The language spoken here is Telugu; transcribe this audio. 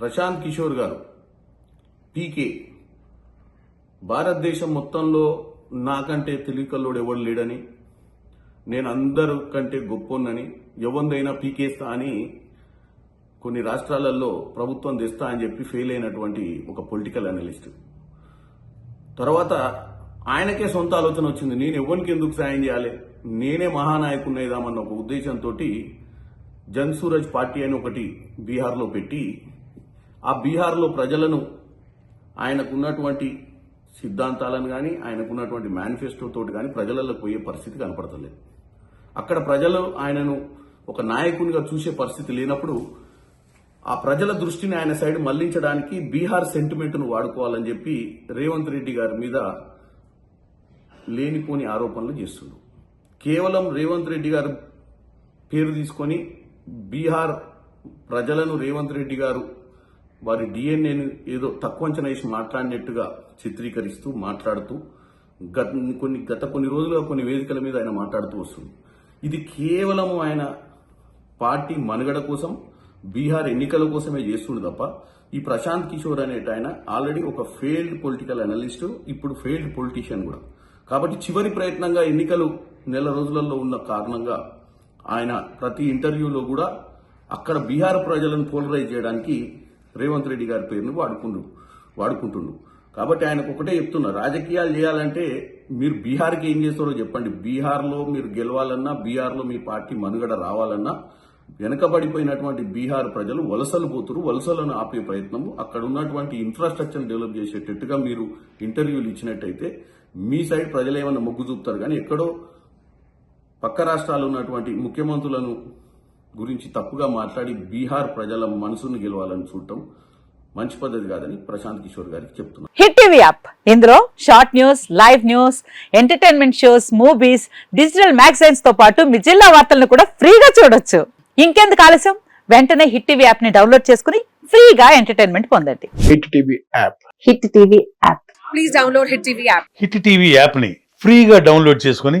ప్రశాంత్ కిషోర్ గారు పీకే. భారతదేశం మొత్తంలో నాకంటే తెలివికల్లోడు ఎవడు లేడని నేను అందరికంటే కంటే ఎవరిదైనా పీకేస్తా అని కొన్ని రాష్ట్రాలలో ప్రభుత్వం తెస్తా అని చెప్పి ఫెయిల్ అయినటువంటి ఒక పొలిటికల్ అనలిస్ట్. తర్వాత ఆయనకే సొంత ఆలోచన వచ్చింది నేను ఎవరికి ఎందుకు సాయం చేయాలి? నేనే మహానాయకుని మహానాయకున్నైదామన్న ఒక ఉద్దేశంతో జన్ సూరజ్ పార్టీ అని ఒకటి బీహార్లో పెట్టి ఆ బీహార్లో ప్రజలను ఆయనకున్నటువంటి సిద్ధాంతాలను కానీ ఆయనకున్నటువంటి మేనిఫెస్టోతో కానీ ప్రజలలో పోయే పరిస్థితి కనపడతలేదు. అక్కడ ప్రజలు ఆయనను ఒక నాయకునిగా చూసే పరిస్థితి లేనప్పుడు ఆ ప్రజల దృష్టిని ఆయన సైడ్ మళ్ళించడానికి బీహార్ సెంటిమెంట్ను వాడుకోవాలని చెప్పి రేవంత్ రెడ్డి గారి మీద లేనిపోని ఆరోపణలు చేస్తున్నారు కేవలం రేవంత్ రెడ్డి గారు పేరు తీసుకొని బీహార్ ప్రజలను రేవంత్ రెడ్డి గారు వారి డిఎన్ఏను ఏదో తక్కువ అంచనా వేసి మాట్లాడినట్టుగా చిత్రీకరిస్తూ మాట్లాడుతూ గత కొన్ని గత కొన్ని రోజులుగా కొన్ని వేదికల మీద ఆయన మాట్లాడుతూ వస్తుంది. ఇది కేవలం ఆయన పార్టీ మనుగడ కోసం బీహార్ ఎన్నికల కోసమే చేస్తుండు తప్ప ఈ ప్రశాంత్ కిషోర్ అనేట ఆయన ఆల్రెడీ ఒక ఫెయిల్డ్ పొలిటికల్ అనలిస్ట్ ఇప్పుడు ఫెయిల్డ్ పొలిటీషియన్ కూడా. కాబట్టి చివరి ప్రయత్నంగా ఎన్నికలు నెల రోజులలో ఉన్న కారణంగా ఆయన ప్రతి ఇంటర్వ్యూలో కూడా అక్కడ బీహార్ ప్రజలను పోలరైజ్ చేయడానికి రేవంత్ రెడ్డి గారి పేరుని వాడుకుండు వాడుకుంటుండు. కాబట్టి ఆయనకు ఒకటే చెప్తున్నా రాజకీయాలు చేయాలంటే మీరు బీహార్కి ఏం చేస్తారో చెప్పండి. బీహార్లో మీరు గెలవాలన్నా బీహార్లో మీ పార్టీ మనుగడ రావాలన్నా వెనకబడిపోయినటువంటి బీహార్ ప్రజలు వలసలు పోతురు వలసలను ఆపే ప్రయత్నం అక్కడ ఉన్నటువంటి ఇన్ఫ్రాస్ట్రక్చర్ డెవలప్ చేసేటట్టుగా మీరు ఇంటర్వ్యూలు ఇచ్చినట్టయితే మీ సైడ్ ప్రజలు ఏమైనా మొగ్గు చూపుతారు. కానీ ఎక్కడో పక్క రాష్ట్రాలు ఉన్నటువంటి ముఖ్యమంత్రులను గురించి తప్పుగా మాట్లాడి బీహార్ ప్రజల మనసును గెలవాలని చూడటం మంచి పద్ధతి కాదని ప్రశాంత్ కిషోర్ గారికి చెప్తున్నారు హిట్ టీవీ యాప్. ఇందులో short news live news entertainment shows movies digital మ్యాగజైన్స్తో పాటు మీ జిల్లా వార్తలను కూడా ఫ్రీగా చూడొచ్చు. ఇంకెందుకు ఆలస్యం? వెంటనే హిట్ టీవీ యాప్ని డౌన్లోడ్ చేసుకుని ఫ్రీగా ఎంటర్టైన్మెంట్ పొందండి. Hit TV app. Hit TV app. Please download Hit TV app. Hit TV యాప్ని ఫ్రీగా డౌన్లోడ్ చేసుకొని